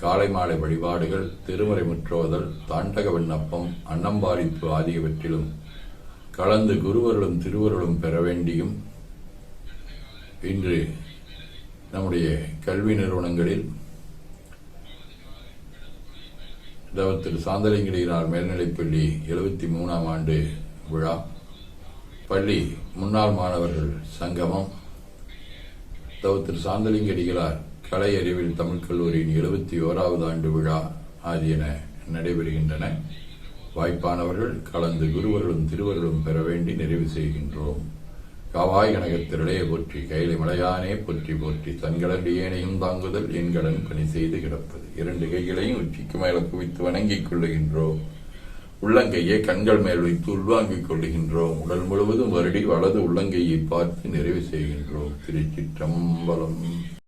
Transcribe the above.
காலை மாலை வழிபாடுகள் திருமறை முற்றோதல் தாண்டக விண்ணப்பம் அன்னம்பாரிப்பு ஆகியவற்றிலும் கலந்து குருவருளும் திருவருளும் பெற வேண்டியும் இன்று நம்முடைய கல்வி நிறுவனங்களில் திரு சாந்தலிங்கடியினார் மேல்நிலைப்பள்ளி எழுபத்தி மூணாம் ஆண்டு விழா பள்ளி முன்னாள் மாணவர்கள் சங்கமம் திரு சாந்தலிங்கடிகளார் கலை அறிவியல் கல்லூரியின் எழுபத்தி ஓராவது ஆண்டு விழா ஆகியன நடைபெறுகின்றன. வாய்ப்பானவர்கள் கலந்து குருவர்களும் திருவர்களும் பெற வேண்டி நிறைவு செய்கின்றோம். காவாய் கனகத்திரளைய போற்றி கைலை மலையானே போற்றி போற்றி தன்கடல் ஏனையும் தாங்குதல் என்கடன் பணி செய்து கிடப்பது. இரண்டு கைகளையும் உச்சிக்கு மேல குவித்து வணங்கிக் கொள்ளுகின்றோம். உள்ளங்கையை கண்கள் மேல் வைத்து உள்வாங்கிக் கொள்ளுகின்றோம். உடல் முழுவதும் வருடி வலது உள்ளங்கையை பார்த்து நிறைவு செய்கின்றோம். திருச்சிற்றம்பலம்